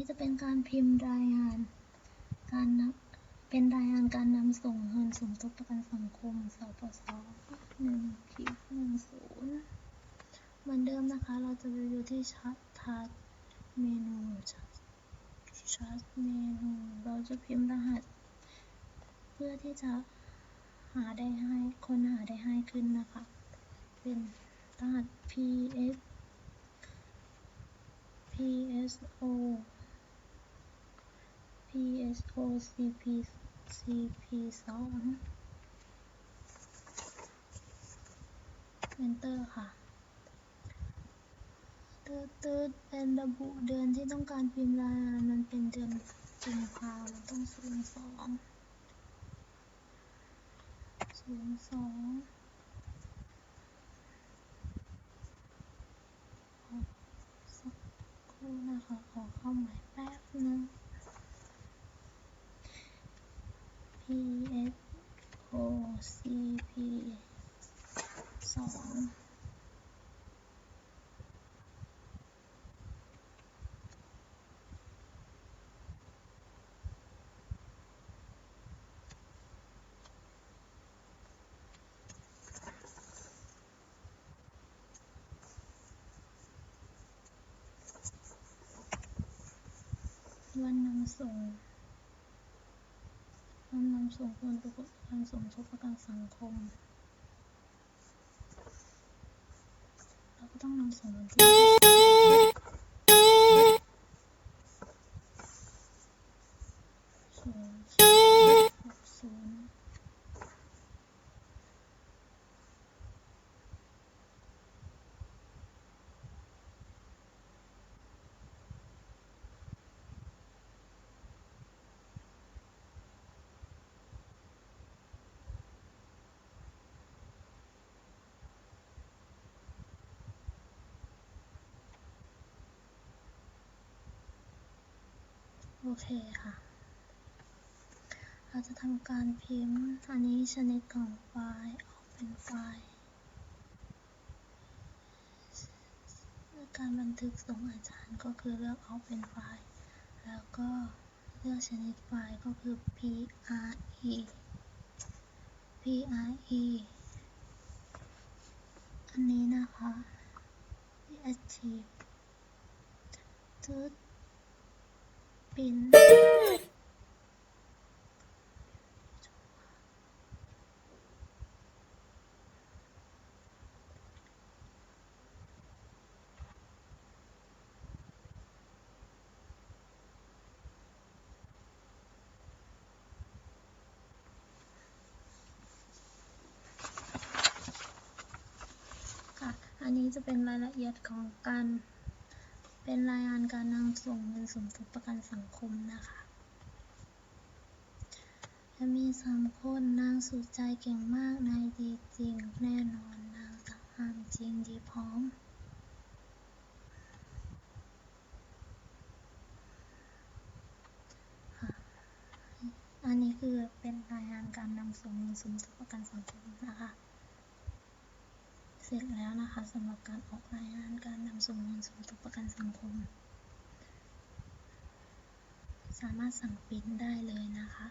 นี้จะเป็นการพิมพ์รายงาน การนับเป็นรายงานการนำส่งเงินสมทบประกันสังคมสปสหนึ่งขีดหนึ่งศูนย์เหมือนเดิมนะคะ เราจะไปดูที่ชัดทัดเมนูชัดชัดเมนู เราจะพิมพ์รหัส เพื่อที่จะหาได้ให้คนหาได้ให้ขึ้นนะคะ เป็นรหัส ps pso pso cp cp สอง enter ค่ะตืดตืดเป็นระบุเดือนที่ต้องการพิมพ์รายงานมันเป็นเดือนกุมภามันต้องศูนย์สองศูนย์สองสักครู่นะคะขอเข้าใหม่แป๊บนึง P S O C P สองวันนำส่ง วันนำส่งคนประกันสมทบประกันสังคม เราก็ต้องนำส่งวันที่ เคค่ะ เราจะทำการพิมพ์อันนี้ชนิดของไฟล์ออกเป็นไฟล์การบันทึกส่งอาจารย์ก็คือเลือกเอาเป็นไฟล์ แล้วก็เลือกชนิดไฟล์ก็คือ PRE PRE อันนี้นะคะ PST ตืด ปินค่ะ อันนี้จะเป็นรายละเอียดของการ เป็นรายงานการนำส่งเงินสมทบประกันสังคมนะคะ จะมีสามคนนางสุดใจเก่งมากนายดีจริง แน่นอนนางสังหามจริงดีพร้อมอันนี้คือเป็นรายงานการนำส่งเงินสมทบประกันสังคมนะคะ เสร็จแล้วนะคะสำหรับการออกรายงานการนำส่งเงินสมทบ ประกันสังคม สามารถสั่งปริ้นได้เลยนะคะ